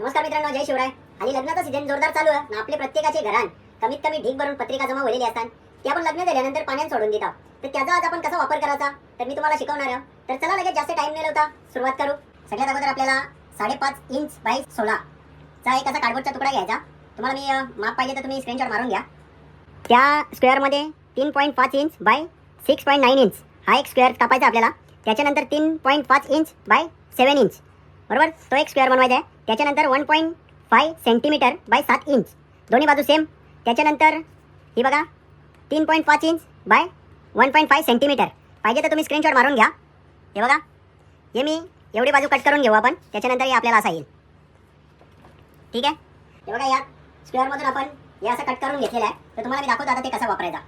नमस्कार मित्रांनो जय शिवराय. आणि लग्नाचा सीझन जोरदार चालू आहे. आपले प्रत्येकाचे घरान कमीत कमी ढीक भरून पत्रिका जमा झालेली असतात. ते आपण लग्न झाल्यानंतर पाण्यात सोडून देतात तर त्याचा आज आपण कसा वापर करायचा तर मी तुम्हाला शिकवणार आहे. तर चला लगेच जास्त टाइम न लावता सुरुवात करू. सगळ्यात अगोदर आपल्याला साडेपाच इंच बाय सोळा चा एक असा कार्डबोर्डचा तुकडा घ्यायचा. तुम्हाला मी माप पाहिजे तर तुम्ही स्क्रीनशॉट मारून घ्या. त्या स्क्वेअरमध्ये तीन पॉईंट पाच inch by six point nine inch हा एक स्क्वेअर कापायचा आपल्याला. त्याच्यानंतर तीन पॉईंट पाच इंच बाय सेवन इंच बरोबर? तो एक स्क्वेअर बनवायचा आहे. त्याच्यानंतर one point five centimetre by सात इंच दोन्ही बाजू सेम त्याच्यानंतर ही बघा तीन पॉईंट पाच inch by one point five centimetre पाहिजे तर तुम्ही स्क्रीनशॉट मारून घ्या. हे बघा हे मी एवढी बाजू कट करून घेऊ आपण. त्याच्यानंतर हे आपल्याला असा येईल. ठीक आहे? हे बघा या स्क्वेअरमधून आपण हे असं कट करून घेतलेलं आहे. तर तुम्हाला मी दाखवतो आता ते कसं वापरायचा.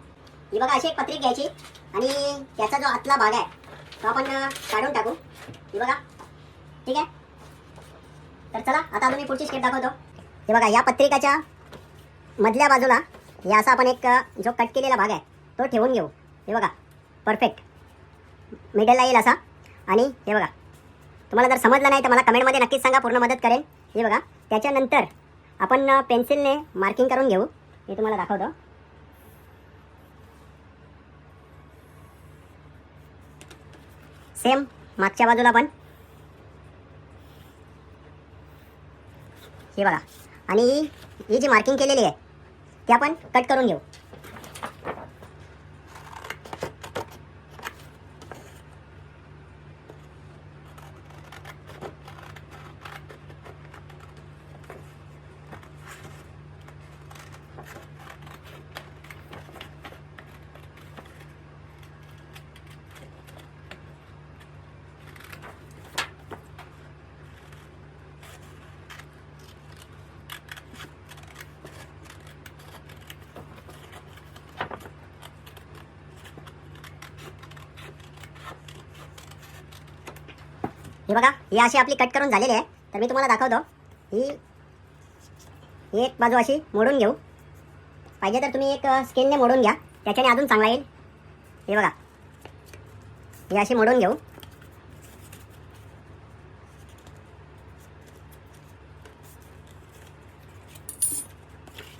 ही बघा अशी एक पत्रिक घ्यायची. आणि त्याचा जो आतला भाग आहे तो आपण काढून टाकू. ही बघा. ठीक आहे? तर चला आता अजून मी पुढची स्टेप दाखवतो. हे बघा या पत्रिकाच्या मधल्या बाजूला हे असा आपण एक जो कट केलेला भाग आहे तो ठेवून घेऊ. हे बघा परफेक्ट मिडलला येईल असा. आणि हे बघा तुम्हाला जर समजलं नाही तर मला कमेंटमध्ये नक्कीच सांगा पूर्ण मदत करेल. हे बघा त्याच्यानंतर आपण पेन्सिलने मार्किंग करून घेऊ. हे तुम्हाला दाखवतो. सेम मागच्या बाजूला पण. हे बघा. आणि ही- ही जी मार्किंग केलेली आहे ती आपण कट करून घेऊ. हे बघा ही अशी आपली कट करून झालेली आहे. तर मी तुम्हाला दाखवतो. ही ही एक बाजू अशी मोडून घेऊ. पाहिजे तर तुम्ही एक स्किनने मोडून घ्या. त्याच्याने अजून चांगला येईल. हे बघा. ही अशी मोडून घेऊ.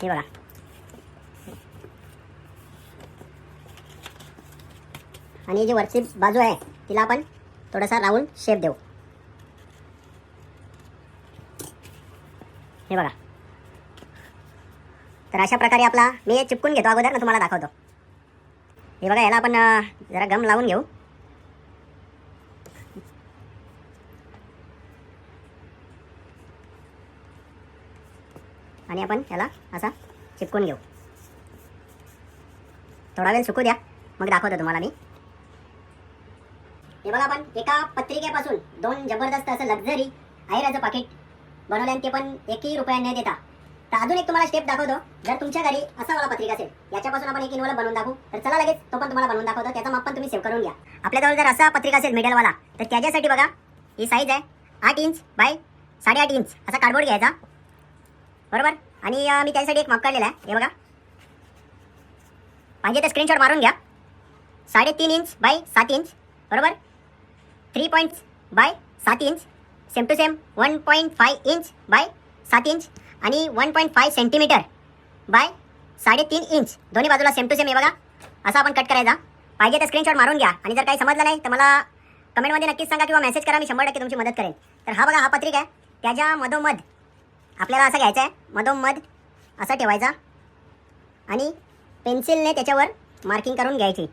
हे बघा. आणि जी वरची बाजू आहे तिला आपण थोडासा राऊंड शेप देऊ. हे बघा. तर अशा प्रकारे आपला मी हे चिपकून घेतो अगोदर ना तुम्हाला दाखवतो. हे बघा याला आपण जरा गम लावून घेऊ. आणि आपण याला असा चिपकून घेऊ. थोडा वेळ सुकू द्या मग दाखवतो तुम्हाला मी. हे बघा आपण एका पत्रिकेपासून दोन जबरदस्त असं लक्झरी आयराचं पाकिट बनवल्यान ते पण एकही रुपया न देता. तर अजून एक तुम्हाला स्टेप दाखवतो. जर तुमच्या घरी असा वाला पत्रिका असेल याच्यापासून आपण एक इनवाला बनवून दाखवू. तर चला लगेच तो पण तुम्हाला बनवून दाखवतो. त्याचा माप पण तुम्ही सेव्ह करून घ्या. आपल्याजवळ जर असा पत्रिका असेल मिडलवाला तर त्याच्यासाठी बघा ही साईज आहे. आठ इंच बाय साडेआठ इंच असा कार्डबोर्ड घ्यायचा. बरोबर? आणि मी त्यासाठी एक माप काढलेला आहे. हे बघा. पाहिजे तर स्क्रीनशॉट मारून घ्या. साडेतीन इंच बाय सात इंच बरोबर? थ्री पॉईंट बाय सात inch same to same one point five inch by सात इंच आणि one point five centimetre by साडेतीन इंच दोन्ही बाजूला सेम टू सेम हे बघा. असा आपण कट करायचा. पाहिजे तर स्क्रीनशॉट मारून घ्या. आणि जर काही समजलं नाही तर मला कमेंटमध्ये नक्कीच सांगा किंवा मेसेज करा. मी शंभर टक्के तुमची मदत करेन. तर हा बघा हा पत्रिका आहे. त्याच्या मधोमध आपल्याला असं घ्यायचं आहे मधोमध असा ठेवायचा. आणि पेन्सिलने त्याच्यावर मार्किंग करून घ्यायची.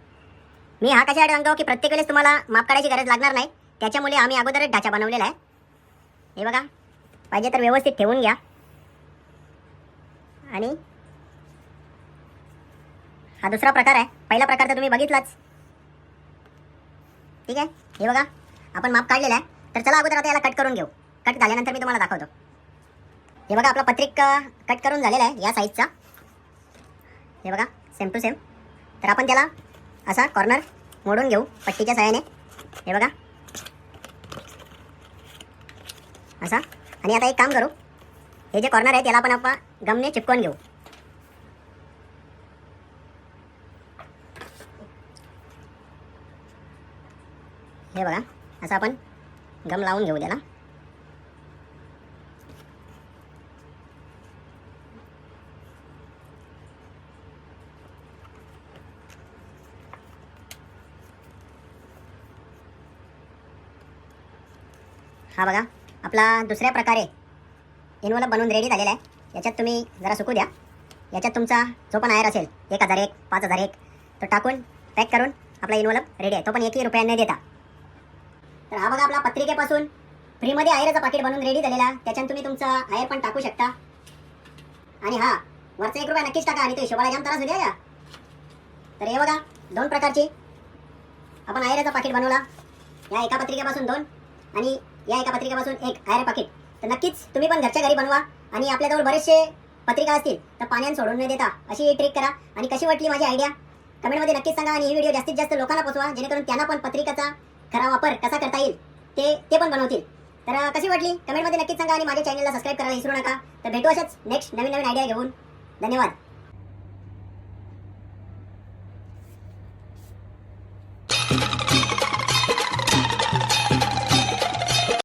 मी हा कशासाठी सांगतो की प्रत्येक वेळेस तुम्हाला माप काढायची गरज लागणार नाही. त्याच्यामुळे आम्ही अगोदरच ढाचा बनवलेला आहे. हे बघा. पाहिजे तर व्यवस्थित ठेवून घ्या. आणि हा दुसरा प्रकार आहे. पहिला प्रकार तर तुम्ही बघितलाच. ठीक आहे? हे बघा. आपण माप काढलेला आहे. तर चला अगोदर आता याला कट करून घेऊ. कट झाल्यानंतर मी तुम्हाला दाखवतो. हे बघा आपला पत्रिक कट करून झालेला आहे या साईजचा हे बघा सेम टू सेम तर आपण त्याला असा कॉर्नर मोडून घेऊ पट्टीच्या सहाय्याने. हे बघा. असा. आणि आता एक काम करू. हे जे कॉर्नर आहे त्याला आपण आपण गमने चिपकवून घेऊ. हे बघा असं आपण गम लावून घेऊ त्याला. हा बघा आपला दुसऱ्या प्रकारे इन्व्हॉल्व बनवून रेडी झालेला आहे. याच्यात तुम्ही जरा सुकू द्या. याच्यात तुमचा जो पण आयर असेल एक हजार एक पाच हजार एक तो टाकून पॅक करून आपला इनवलप रेडी आहे. तो पण एकही रुपयांनी देता. तर हा बघा आपला पत्रिकेपासून फ्रीमध्ये आयरचं पाकिट बनवून रेडी झालेला. त्याच्यात तुम्ही तुमचा आयर पण टाकू शकता. आणि हा वरचा एक रुपया नक्कीच टाका. आणि तो हिशोबाला जाम त्रास द्या तर हे बघा दोन प्रकारची आपण आयराचं पाकिट बनवला. या एका पत्रिकेपासून दोन. आणि या एका पत्रिकेपासून एक आयर पाकिट तर नक्कीच तुम्ही पण घरच्या घरी बनवा आणि आपल्याजवळ बरेचसे पत्रिका असतील तर पाण्यात सोडून न देता अशी ही ट्रिक करा. आणि कशी वाटली माझी आयडिया कमेंटमध्ये नक्कीच सांगा आणि ही व्हिडिओ जास्तीत जास्त लोकांना पोचवा जेणेकरून त्यांना पण पत्रिकाचा खरा वापर कसा करता येईल ते ते पण बनवतील. तर कशी वाटली? कमेंटमध्ये नक्कीच सांगा आणि माझ्या चॅनलला सबस्क्राईब करायला विसरू नका. तर भेटू अशाच नेक्स्ट नवीन नवीन आयडिया घेऊन. धन्यवाद.